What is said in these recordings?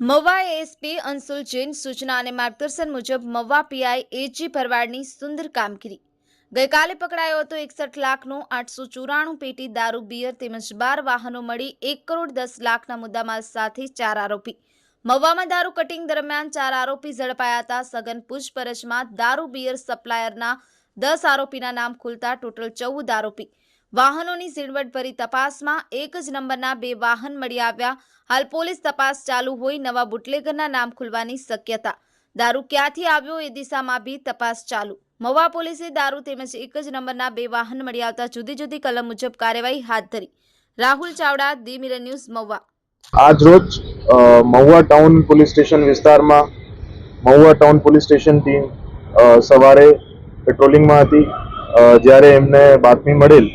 Mava ASP Anshul Jain સૂચના અને માર્ગદર્શન મુજબ મવા પીઆઈ એજી ભરવાડની સુંદર કામગીરી. ગઈકાલે પકડાયો હતો એકસઠ લાખનો આઠસો ચોરાણું પેટી દારૂ, બિયર તેમજ બાર વાહનો મળી એક કરોડ દસ લાખના મુદ્દામાલ સાથે ચાર આરોપી. મવામાં દારૂ કટિંગ દરમિયાન ચાર આરોપી ઝડપાયા હતા. સઘન પૂછપરછમાં દારૂ, બિયર સપ્લાયરના દસ આરોપીના નામ ખુલતા ટોટલ ચૌદ આરોપી વાહનોની ઝીણવટભરી તપાસમાં એક જ નંબરના બે વાહન મળી આવ્યા. હાલ પોલીસ તપાસ ચાલુ હોય નવા બુટલેગરના નામ ખુલવાની શક્યતા. દારૂ ક્યાંથી આવ્યો એ દિશામાં બી તપાસ ચાલુ. મવા પોલીસે દારૂ તેમજ એક જ નંબરના બે વાહન મળી આવતા જુદી જુદી કલમ મુજબ કાર્યવાહી હાથ ધરી. Rahul Chavda the mirror news Mava આજ રોજ મહુવા ટાઉન પોલીસ સ્ટેશન વિસ્તારમાં Mahuva town police station team સવારે પેટ્રોલિંગમાં હતી. જ્યારે એમને બાતમી મળેલ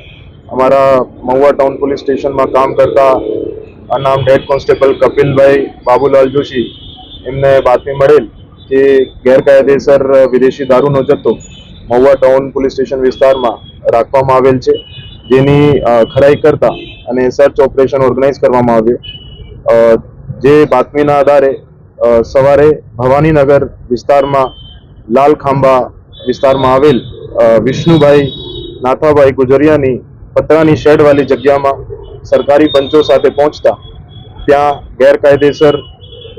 અમારા મહુવા ટાઉન પોલીસ સ્ટેશનમાં કામ કરતા અનામ હેડ કોન્સ્ટેબલ કપિલભાઈ બાબુલાલ જોશી, એમને બાતમી મળેલ કે ગેરકાયદેસર વિદેશી દારૂનો જથ્થો મહુવા ટાઉન પોલીસ સ્ટેશન વિસ્તારમાં રાખવામાં આવેલ છે. જેની ખરાઈ કરતા અને સર્ચ ઓપરેશન ઓર્ગેનાઇઝ કરવામાં આવ્યું. જે બાતમીના આધારે સવારે ભવાનીનગર વિસ્તારમાં લાલ ખાંભા વિસ્તારમાં આવેલ વિષ્ણુભાઈ નાથાભાઈ ગુજરિયાની પતરાની શેડવાળી જગ્યામાં સરકારી પંચો સાથે પહોંચતા ત્યાં ગેરકાયદેસર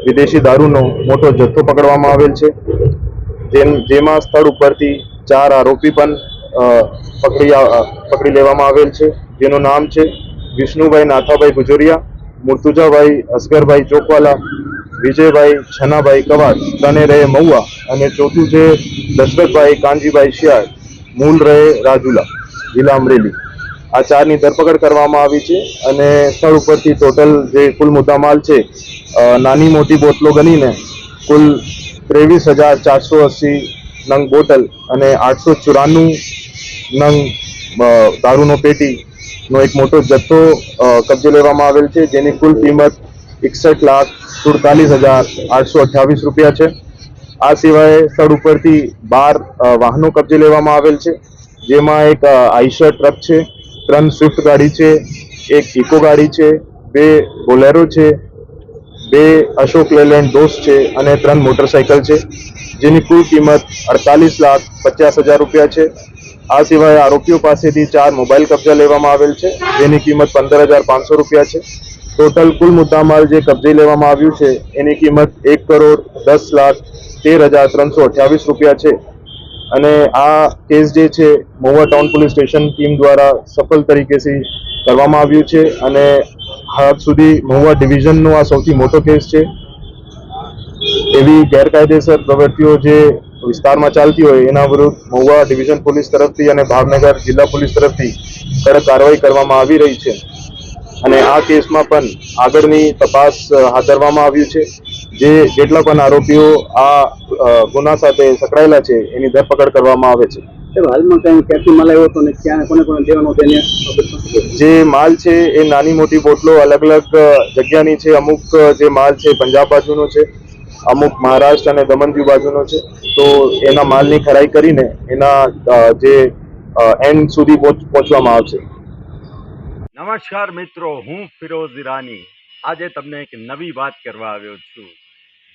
વિદેશી દારૂનો મોટો જથ્થો પકડવામાં આવેલ છે. જેમ જેમાં સ્થળ ઉપરથી ચાર આરોપી પણ પકડી પકડી લેવામાં આવેલ છે. જેનું નામ છે વિષ્ણુભાઈ નાથાભાઈ ગુજરિયા મુર્તુજાભાઈ અસગરભાઈ ચોકવાલા, વિજયભાઈ છનાભાઈ કવાડ તને રહે મહુવા અને ચોથું છે દશરથભાઈ કાનજીભાઈ શિયાળ મૂળ રહે રાજુલા, જિલ્લા અમરેલી. આ ચારની ધરપકડ કરવામાં આવી છે અને સ્થળ ઉપરથી ટોટલ જે કુલ મુદ્દામાલ છે નાની મોટી બોટલો ગણીને કુલ ત્રેવીસ હજાર ચારસો અસી નંગ બોટલ અને આઠસો ચોરાણું નંગ દારૂનો પેટીનો એક મોટો જથ્થો કબજે લેવામાં આવેલ છે, જેની કુલ કિંમત એકસઠ લાખ સુડતાલીસ હજાર આઠસો અઠ્યાવીસ રૂપિયા છે. આ સિવાય સ્થળ ઉપરથી બાર વાહનો કબજે લેવામાં આવેલ છે, જેમાં એક આઈશર ટ્રક છે ત્રણ સ્વિફ્ટ ગાડી છે, એક ઇકો ગાડી છે, બે બોલેરો છે, બે અશોક લેલેન્ડ દોસ્ત છે અને ત્રણ મોટરસાયકલ છે, જેની કુલ કિંમત અડતાલીસ લાખ પચાસ હજાર રૂપિયા છે. આ સિવાય આરોપીઓ પાસેથી ચાર મોબાઈલ કબજા લેવામાં આવેલ છે, જેની કિંમત પંદર હજાર પાંચસો રૂપિયા છે. ટોટલ કુલ મુદ્દામાલ જે કબજે લેવામાં આવ્યું છે, એની કિંમત એક કરોડ દસ લાખ તેર હજાર ત્રણસો અઠ્યાવીસ રૂપિયા છે. અને આ કેસ જે છે, Mahuva town police station team દ્વારા સફળ તરીકેથી કરવામાં આવ્યું છે અને હાલ સુધી મહુવા ડિવિઝનનો આ સૌથી મોટો કેસ છે. એવી ગેરકાયદેસર પ્રવૃત્તિઓ જે વિસ્તારમાં ચાલતી હોય, એના વિરુદ્ધ મહુવા ડિવિઝન પોલીસ તરફથી અને ભાવનગર જિલ્લા પોલીસ તરફથી કડક કાર્યવાહી કરવામાં આવી રહી છે. અને આ કેસમાં પણ આગળની તપાસ હાથ ધરવામાં આવ્યું છે. જે જેટલા પણ આરોપીઓ આ ગુના સાથે સંકળાયેલા છે એની ધરપકડ કરવામાં આવે છે. હાલમાં કઈ ક્યાંથી માલ આવ્યો હતો ને ક્યાં કોને કોને દેવાનો હતો એને બાબત નથી કરી. જે માલ છે એ નાની મોટી બોટલો અલગ અલગ જગ્યાની છે. અમુક જે માલ છે પંજાબ બાજુનો છે અમુક મહારાષ્ટ્ર અને દમણ દીવ બાજુનો છે. તો એના માલની ખરાઈ કરીને એના જે એન્ડ સુધી પહોંચ- પહોંચવામાં આવશે. નમસ્કાર મિત્રો હું ફિરોઝ ઈરાની. આજે તમને એક નવી વાત કરવા આવ્યો છું.